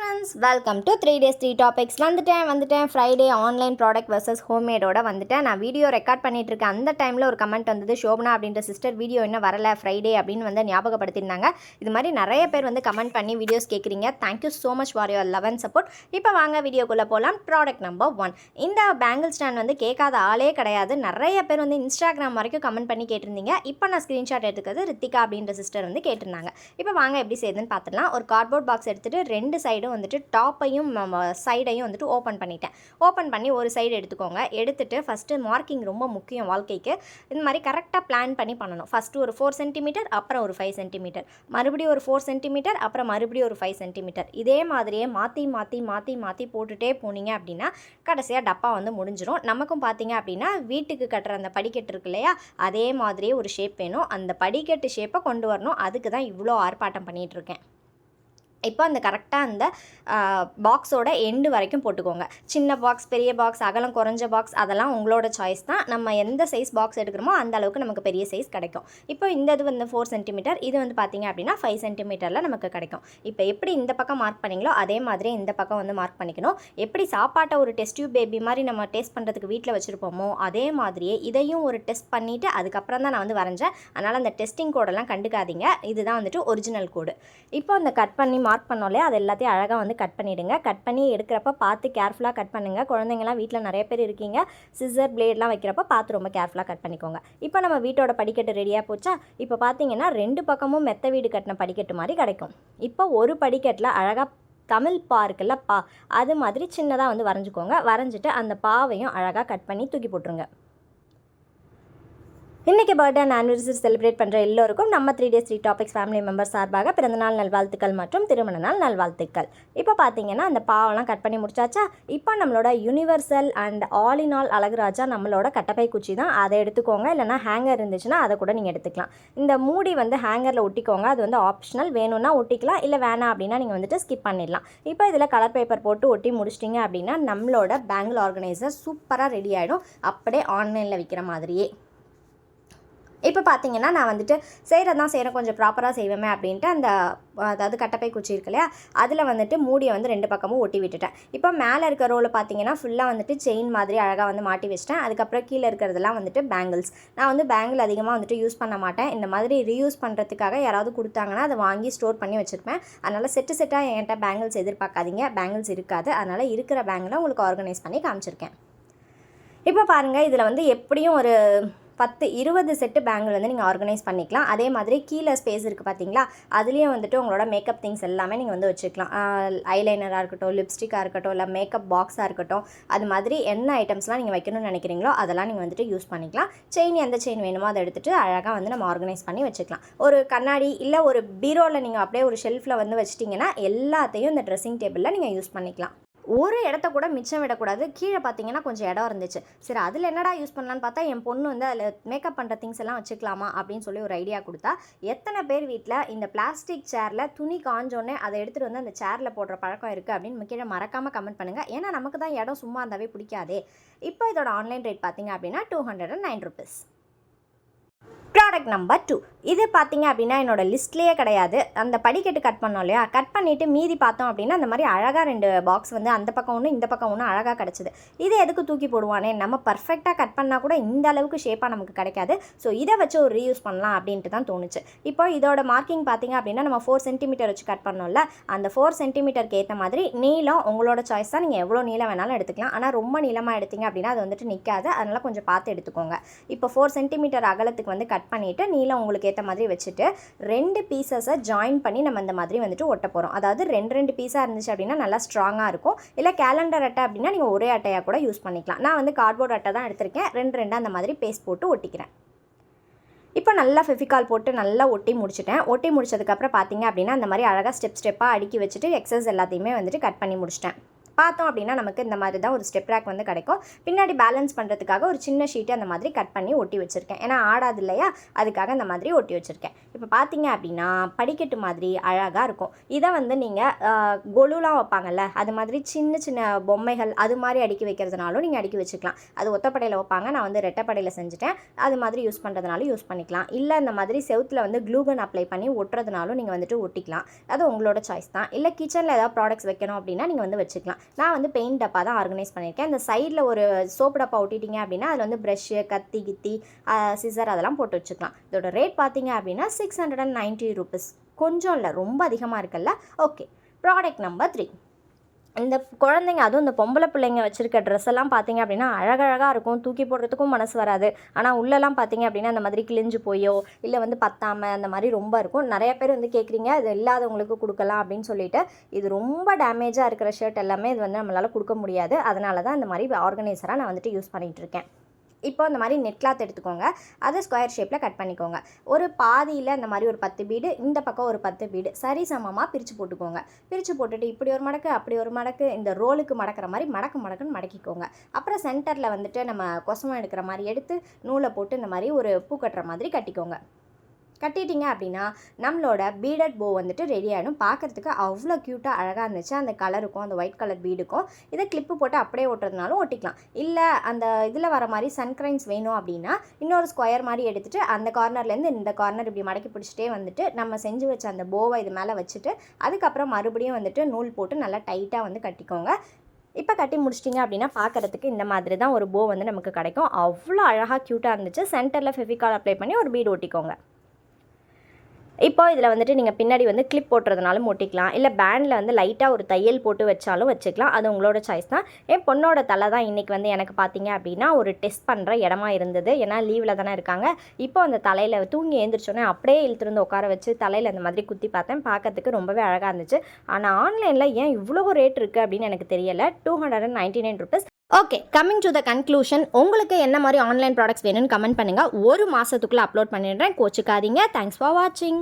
Friends welcome to three days three topics வந்துட்டேன் வந்துட்டேன். Friday online product versus ஹோம்மேடோட வந்துட்டேன். நான் வீடியோ ரெக்கார்ட் பண்ணிட்டு இருக்கேன் அந்த டைமில் ஒரு கமெண்ட் வந்தது ஷோபனா அப்படின்ற சிஸ்டர் வீடியோ இன்னும் வரல ஃப்ரைடே அப்படின்னு வந்து ஞாபகப்படுத்தியிருந்தாங்க. இது மாதிரி நிறைய பேர் வந்து கமெண்ட் பண்ணி வீடியோஸ் கேட்குறீங்க thank you so much for your love and support இப்போ வாங்க வீடியோக்குள்ளே போகலாம் ப்ராடக்ட் நம்பர் ஒன் இந்த பேங்கிள் ஸ்டாண்ட் வந்து கேட்காத ஆளே கிடையாது. நிறைய பேர் வந்து இன்ஸ்டாகிராம் வரைக்கும் கமெண்ட் பண்ணி கேட்டிருந்தீங்க. இப்போ நான் ஸ்க்ரீன்ஷாட் எடுத்துக்கிறது ரித்திகா அப்படின்ற சிஸ்டர் வந்து கேட்டிருந்தாங்க. இப்போ வாங்க எப்படி செய்யுதுன்னு பார்த்துடலாம் ஒரு கார்ட்போர்ட் பாக்ஸ் எடுத்துகிட்டு ரெண்டு சைடும் வந்துட்டு டாப்பையும் சைடையும் வந்துட்டு ஓப்பன் பண்ணிட்டேன். ஓப்பன் பண்ணி ஒரு சைடு எடுத்துக்கோங்க. எடுத்துகிட்டு ஃபஸ்ட்டு மார்க்கிங் ரொம்ப முக்கியம் வாழ்க்கைக்கு. இந்த மாதிரி கரெக்டாக பிளான் பண்ணி பண்ணணும். ஃபஸ்ட்டு ஒரு ஃபோர் சென்டிமீட்டர் அப்புறம் ஒரு ஃபைவ் சென்டிமீட்டர் மறுபடியும் ஒரு ஃபோர் சென்டிமீட்டர் அப்புறம் மறுபடியும் ஒரு ஃபைவ் சென்டிமீட்டர் இதே மாதிரியே மாற்றி மாற்றி மாற்றி மாற்றி போட்டுகிட்டே போனீங்க அப்படின்னா கடைசியாக டப்பா வந்து முடிஞ்சிடும் நமக்கும் பார்த்தீங்க அப்படின்னா வீட்டுக்கு கட்டுற அந்த படிக்கட்டு இருக்கு இல்லையா? அதே மாதிரியே ஒரு ஷேப் வேணும். அந்த படிக்கட்டு ஷேப்பை கொண்டு வரணும். அதுக்கு தான் இவ்வளோ ஆர்ப்பாட்டம் பண்ணிகிட்டு இருக்கேன். இப்போ அந்த கரெக்டாக அந்த பாக்ஸோட எண்டு வரைக்கும் போட்டுக்கோங்க. சின்ன பாக்ஸ் பெரிய பாக்ஸ் அகலம் குறைஞ்ச பாக்ஸ் அதெல்லாம் உங்களோட சாய்ஸ் தான். நம்ம எந்த சைஸ் பாக்ஸ் எடுக்கிறோமோ அந்த அளவுக்கு நமக்கு பெரிய சைஸ் கிடைக்கும். இப்போ இந்த இது வந்து ஃபோர் சென்டிமீட்டர் இது வந்து பார்த்தீங்க அப்படின்னா ஃபைவ் சென்டிமீட்டரில் நமக்கு கிடைக்கும். இப்போ எப்படி இந்த பக்கம் மார்க் பண்ணீங்களோ அதே மாதிரி இந்த பக்கம் வந்து மார்க் பண்ணிக்கணும். எப்படி சாப்பாட்டை ஒரு டெஸ்ட் டியூப் பேபி மாதிரி நம்ம டேஸ்ட் பண்ணுறதுக்கு வீட்டில் வச்சுருப்போமோ அதே மாதிரியே இதையும் ஒரு டெஸ்ட் பண்ணிவிட்டு அதுக்கப்புறம் தான் நான் வந்து வரைஞ்சேன். அதனால் அந்த டெஸ்டிங் கோடெல்லாம் கண்டுக்காதீங்க. இதுதான் வந்துட்டு ஒரிஜினல் கோடு இப்போ அந்த கட் பண்ணி மார்க் பண்ணோலே அது எல்லாத்தையும் அழகாக வந்து கட் பண்ணிவிடுங்க கட் பண்ணி எடுக்கிறப்ப பார்த்து கேர்ஃபுல்லாக கட் பண்ணுங்கள் குழந்தைங்களாம் வீட்டில் நிறைய பேர் இருக்கீங்க. சிசர் பிளேட்லாம் வைக்கிறப்ப பார்த்து ரொம்ப கேர்ஃபுல்லாக கட் பண்ணிக்கோங்க. இப்போ நம்ம வீட்டோட படிக்கட்டு ரெடியாக போச்சா? இப்போ பார்த்தீங்கன்னா ரெண்டு பக்கமும் மெத்த வீடு கட்டின படிக்கட்டு மாதிரி கிடைக்கும். இப்போ ஒரு படிக்கட்டில் அழகாக தமிழ் பா இருக்குல்ல பா அது மாதிரி சின்னதாக வந்து வரைஞ்சிக்கோங்க. வரைஞ்சிட்டு அந்த பாவையும் அழகாக கட் பண்ணி தூக்கி போட்டுருங்க. இன்றைக்கி பர்த்டே அண்ட் ஆனிவர்சரி செலிப்ரேட் பண்ணுற எல்லோருக்கும் நம்ம three days three topics family member சார்பாக பிறந்தநாள் நல்வாழ்த்துக்கள் மற்றும் திருமண நாள் நல்வாழ்த்துக்கள். இப்போ பார்த்தீங்கன்னா அந்த பாவெல்லாம் கட் பண்ணி முடிச்சாச்சா? இப்போ நம்மளோட universal and all in all Azhaguraja நம்மளோட கட்டப்பை குச்சி தான். அதை எடுத்துக்கோங்க. இல்லைனா ஹேங்கர் இருந்துச்சுன்னா அதை கூட நீங்கள் எடுத்துக்கலாம். இந்த மூடி வந்து ஹேங்கரில் ஒட்டிக்கோங்க. அது வந்து ஆப்ஷனல் வேணும்னா ஒட்டிக்கலாம். இல்லை வேணாம் அப்படின்னா நீங்கள் வந்துட்டு ஸ்கிப் பண்ணிடலாம். இப்போ இதில் கலர் பேப்பர் போட்டு ஒட்டி முடிச்சிட்டிங்க அப்படின்னா நம்மளோட பேங்கிள் ஆர்கனைசர் சூப்பராக ரெடி ஆகிடும் அப்படியே ஆன்லைனில் விற்கிற மாதிரியே. இப்போ பார்த்தீங்கன்னா நான் வந்துட்டு செய்கிறது தான் செய்கிறேன் கொஞ்சம் ப்ராப்பராக செய்வேமே அப்படின்ட்டு அந்த அதாவது கட்டப்பை குச்சி இருக்கு இல்லையா? அதில் வந்துட்டு மூடியை வந்து ரெண்டு பக்கமும் ஒட்டி விட்டுட்டேன். இப்போ மேலே இருக்க ரோலை பார்த்தீங்கன்னா ஃபுல்லாக வந்துட்டு செயின் மாதிரி அழகாக வந்து மாட்டி வச்சிட்டேன். அதுக்கப்புறம் கீழே இருக்கிறதெல்லாம் வந்துட்டு பேங்கிள்ஸ் நான் வந்து பேங்கிள் அதிகமாக வந்துட்டு யூஸ் பண்ண மாட்டேன். இந்த மாதிரி ரீயூஸ் பண்ணுறதுக்காக யாராவது கொடுத்தாங்கன்னா அதை வாங்கி ஸ்டோர் பண்ணி வச்சுருப்பேன். அதனால் செட்டு செட்டாக என்கிட்ட பேங்கிள்ஸ் எதிர்பார்க்காதீங்க. பேங்கிள்ஸ் இருக்காது. அதனால் இருக்கிற பேங்கில் உங்களுக்கு ஆர்கனைஸ் பண்ணி காமிச்சிருக்கேன். இப்போ பாருங்கள் இதில் வந்து எப்படியும் ஒரு பத்து இருபது செட்டு பேங்கிள் வந்து நீங்கள் ஆர்கனைஸ் பண்ணிக்கலாம். அதே மாதிரி கீழே ஸ்பேஸ் இருக்குது பார்த்தீங்களா அதுலேயும் வந்துட்டு உங்களோட மேக்கப் திங்ஸ் எல்லாமே நீங்கள் வந்து வச்சுக்கலாம். ஐலைனராக இருக்கட்டும் லிப்ஸ்டிக்காக இருக்கட்டும் இல்லை மேக்கப் பாக்ஸாக இருக்கட்டும் அது மாதிரி என்ன ஐட்டம்ஸ்லாம் நீங்கள் வைக்கணும்னு நினைக்கிறீங்களோ அதெல்லாம் நீங்கள் வந்துட்டு யூஸ் பண்ணிக்கலாம். செயின் எந்த செயின் வேணுமோ அதை எடுத்துகிட்டு அழகாக வந்து நம்ம ஆர்கனைஸ் பண்ணி வச்சுக்கலாம். ஒரு கண்ணாடி இல்லை ஒரு பீரோவில் நீங்கள் அப்படியே ஒரு ஷெல்ஃபில் வந்து வச்சிட்டிங்கன்னா எல்லாத்தையும் இந்த ட்ரெஸ்ஸிங் டேபிளில் நீங்கள் யூஸ் பண்ணிக்கலாம். ஒரு இடத்த கூட மிச்சம் விடக்கூடாது. கீழே பார்த்தீங்கன்னா கொஞ்சம் இடம் இருந்துச்சு. சரி அதில் என்னடா யூஸ் பண்ணலான்னு பார்த்தா என் பொண்ணு வந்து அதில் மேக்கப் பண்ணுற திங்ஸ் எல்லாம் வச்சுக்கலாமா அப்படின்னு சொல்லி ஒரு ஐடியா கொடுத்தா எத்தனை பேர் வீட்டில் இந்த பிளாஸ்டிக் சேரில் துணி காஞ்சோடனே அதை எடுத்துகிட்டு வந்து அந்த சேரில் போடுற பழக்கம் இருக்குது அப்படின்னு கீழே மறக்காமல் கமெண்ட் பண்ணுங்கள் ஏன்னா நமக்கு தான் இடம் சும்மா இருந்தாவே பிடிக்காதே. இப்போ இதோட ஆன்லைன் ரேட் பார்த்தீங்க அப்படின்னா two hundred and nine rupees product number two இது பார்த்தீங்க அப்படின்னா என்னோடய லிஸ்ட்லேயே கிடையாது. அந்த படிக்கட்டு கட் பண்ணோம் இல்லையா? கட் பண்ணிவிட்டு மீதி பார்த்தோம் அப்படின்னா அந்த மாதிரி அழகாக ரெண்டு பாக்ஸ் வந்து அந்த பக்கம் ஒன்று இந்த பக்கம் ஒன்று அழகாக கிடச்சிது. இது எதுக்கு தூக்கி போடுவானே? நம்ம பர்ஃபெக்டாக கட் பண்ணால் கூட இந்த அளவுக்கு ஷேப்பாக நமக்கு கிடைக்காது. ஸோ இதை வச்சு ஒரு ரீயூஸ் பண்ணலாம் அப்படின்ட்டு தான் தோணுச்சு. இப்போ இதோட மார்க்கிங் பார்த்தீங்க அப்படின்னா நம்ம ஃபோர் சென்டிமீட்டர் வச்சு கட் பண்ணோம்ல அந்த ஃபோர் சென்டிமீட்டருக்கு ஏற்ற மாதிரி நீளம் உங்களோட சாய்ஸ் தான். நீங்கள் எவ்வளோ நீளம் வேணாலும் எடுத்துக்கலாம். ஆனால் ரொம்ப நீளமாக எடுத்தீங்க அப்படின்னா அது வந்துட்டு நிற்காது அதனால் கொஞ்சம் பார்த்து எடுத்துக்கோங்க. இப்போ ஃபோர் சென்டிமீட்டர் அகலத்துக்கு வந்து கட் கட் பண்ணிவிட்டு நீளம் உங்களுக்கு ஏற்ற மாதிரி வச்சுட்டு ரெண்டு பீசஸை ஜாயின் பண்ணி நம்ம இந்த மாதிரி வந்துட்டு ஒட்ட போகிறோம் அதாவது ரெண்டு ரெண்டு பீஸாக இருந்துச்சு அப்படின்னா நல்லா ஸ்ட்ராங்காக இருக்கும். இல்லை கேலண்டர் அட்டை அப்படின்னா நீங்கள் ஒரே அட்டையாக கூட யூஸ் பண்ணிக்கலாம். நான் வந்து கார்ட்போர்ட் அட்டை தான் எடுத்திருக்கேன். ரெண்டு ரெண்டாக அந்த மாதிரி பேஸ்ட் போட்டு ஒட்டிக்கிறேன். இப்போ நல்லா ஃபெஃபிகால் போட்டு நல்லா ஒட்டி முடிச்சிட்டேன். ஒட்டி முடிச்சதுக்கப்புறம் பார்த்தீங்க அப்படின்னா அந்த மாதிரி அழகாக ஸ்டெப் ஸ்டெப்பாக அடுக்கி வச்சுட்டு எக்ஸஸ் எல்லாத்தையுமே வந்துட்டு கட் பண்ணி முடிச்சிட்டேன். பார்த்தோம் அப்படின்னா நமக்கு இந்த மாதிரி தான் ஒரு ஸ்டெப் ரேக் வந்து கிடைக்கும். பின்னாடி பேலன்ஸ் பண்ணுறதுக்காக ஒரு சின்ன ஷீட் அந்த மாதிரி கட் பண்ணி ஒட்டி வச்சுருக்கேன். ஏன்னா ஆடாது இல்லையா? அதுக்காக இந்த மாதிரி ஒட்டி வச்சுருக்கேன். இப்போ பார்த்தீங்க அப்படின்னா படிக்கட்டு மாதிரி அழகாக இருக்கும். இதை வந்து நீங்கள் கொலுலாம் வைப்பாங்கல்ல அது மாதிரி சின்ன சின்ன பொம்மைகள் அது மாதிரி அடுக்கி வைக்கிறதுனாலும் நீங்கள் அடுக்கி வச்சுக்கலாம். அது ஒத்தப்படையில் வைப்பாங்க. நான் வந்து ரெட்டப்படையில் செஞ்சுட்டேன். அது மாதிரி யூஸ் பண்ணுறதுனாலும் யூஸ் பண்ணிக்கலாம். இல்லை இந்த மாதிரி செவுத்தில் வந்து க்ளூகன் அப்ளை பண்ணி ஒட்டுறதுனாலும் நீங்கள் வந்துட்டு ஒட்டிக்கலாம். அது உங்களோட சாய்ஸ் தான். இல்லை கிச்சனில் ஏதாவது ப்ராடக்ட்ஸ் வைக்கணும் அப்படின்னா நீங்கள் வந்து வச்சுக்கலாம். நான் வந்து பெயிண்ட் டப்பா தான் ஆர்கனைஸ் பண்ணியிருக்கேன். இந்த சைடில் ஒரு சோப்பு டப்பா ஒட்டிட்டீங்க அப்படின்னா அதில் வந்து ப்ரெஷ்ஷு கத்தி கித்தி சிசர் அதெல்லாம் போட்டு வச்சுக்கலாம். இதோட ரேட் பார்த்தீங்க அப்படின்னா six hundred and ninety rupees கொஞ்சம் இல்லை ரொம்ப அதிகமாக இருக்குல்ல? ஓகே ப்ராடக்ட் நம்பர் த்ரீ இந்த குழந்தைங்க அதுவும் இந்த பொம்பளை பிள்ளைங்க வச்சுருக்க ட்ரெஸ் எல்லாம் பார்த்தீங்க அப்படின்னா அழகழகாக இருக்கும். தூக்கி போடுறதுக்கும் மனசு வராது. ஆனால் உள்ளெல்லாம் பார்த்தீங்க அப்படின்னா அந்த மாதிரி கிழிஞ்சு போயோ இல்லை வந்து பத்தாமல் அந்த மாதிரி ரொம்ப இருக்கும். நிறைய பேர் வந்து கேட்குறீங்க இது இல்லாதவங்களுக்கு கொடுக்கலாம் அப்படின்னு சொல்லிட்டு. இது ரொம்ப டேமேஜாக இருக்கிற ஷர்ட் எல்லாமே இது வந்து நம்மளால் கொடுக்க முடியாது. அதனால தான் இந்த மாதிரி ஆர்கனைசராக நான் வந்துட்டு யூஸ் பண்ணிகிட்டு இருக்கேன். இப்போ இந்த மாதிரி நெட் கிளாத் எடுத்துக்கோங்க. அதை ஸ்கொயர் ஷேப்பில் கட் பண்ணிக்கோங்க. ஒரு பாதியில் இந்த மாதிரி ஒரு பத்து பீடு இந்த பக்கம் ஒரு பத்து பீடு சரி சமமாக பிரித்து போட்டுக்கோங்க. பிரித்து போட்டுட்டு இப்படி ஒரு மடக்கு அப்படி ஒரு மடக்கு இந்த ரோலுக்கு மடக்கிற மாதிரி மடக்கு மடக்குன்னு மடக்கிக்கோங்க. அப்புறம் சென்டரில் வந்துட்டு நம்ம கொசமம் எடுக்கிற மாதிரி எடுத்து நூலை போட்டு இந்த மாதிரி ஒரு பூ கட்டுற மாதிரி கட்டிக்கோங்க. கட்டிட்டீங்க அப்படின்னா நம்மளோட பீடட் போ வந்துட்டு ரெடி ஆகிடும் பார்க்குறதுக்கு அவ்வளோ க்யூட்டாக அழகாக இருந்துச்சு. அந்த கலருக்கும் அந்த ஒயிட் கலர் பீடுக்கும் இதை கிளிப்பு போட்டு அப்படியே ஓட்டுறதுனாலும் ஒட்டிக்கலாம் இல்லை அந்த இதில் வர மாதிரி சன்க்ரைன்ஸ் வேணும் அப்படின்னா இன்னொரு ஸ்கொயர் மாதிரி எடுத்துகிட்டு அந்த கார்னர்லேருந்து இந்த கார்னர் இப்படி மடக்கி பிடிச்சிட்டே வந்துட்டு நம்ம செஞ்சு வச்ச அந்த போவை இது மேலே வச்சுட்டு அதுக்கப்புறம் மறுபடியும் வந்துட்டு நூல் போட்டு நல்லா டைட்டாக வந்து கட்டிக்கோங்க. இப்போ கட்டி முடிச்சிட்டிங்க அப்படின்னா பார்க்குறதுக்கு இந்த மாதிரி தான் ஒரு போ வந்து நமக்கு கிடைக்கும். அவ்வளோ அழகாக க்யூட்டாக இருந்துச்சு. சென்டரில் ஃபெவிகால் அப்ளை பண்ணி ஒரு பீடு ஒட்டிக்கோங்க இப்போ இதில் வந்துட்டு நீங்கள் பின்னாடி வந்து கிளிப் போட்டுறதுனாலும் ஒட்டிக்கலாம். இல்லை பேண்டில் வந்து லைட்டாக ஒரு தையல் போட்டு வச்சாலும் வச்சுக்கலாம். அது உங்களோட சாய்ஸ் தான். என் பொண்ணோட தலை தான் இன்றைக்கி வந்து எனக்கு பார்த்தீங்க அப்படின்னா ஒரு டெஸ்ட் பண்ணுற இடமா இருந்தது. ஏன்னா லீவில் தானே இருக்காங்க. இப்போ அந்த தலையில் தூங்கி எழுந்திரிச்சோன்னே அப்படியே இழுத்துருந்து உட்கார வச்சு தலையில் அந்த மாதிரி குத்தி பார்த்தேன். பார்க்கறதுக்கு ரொம்பவே அழகாக இருந்துச்சு. ஆனால் ஆன்லைனில் ஏன் இவ்வளோ ரேட் இருக்குது அப்படின்னு எனக்கு தெரியலை. Two hundred and ninety nine rupees okay coming to the conclusion உங்களுக்கு என்ன மாதிரி ஆன்லைன் ப்ராடக்ட்ஸ் வேணும்னு கமெண்ட் பண்ணுங்கள் ஒரு மாதத்துக்குள்ளே அப்லோட் பண்ணிடுறேன். கோச்சுக்காதீங்க. தேங்க்ஸ் ஃபார் வாட்சிங்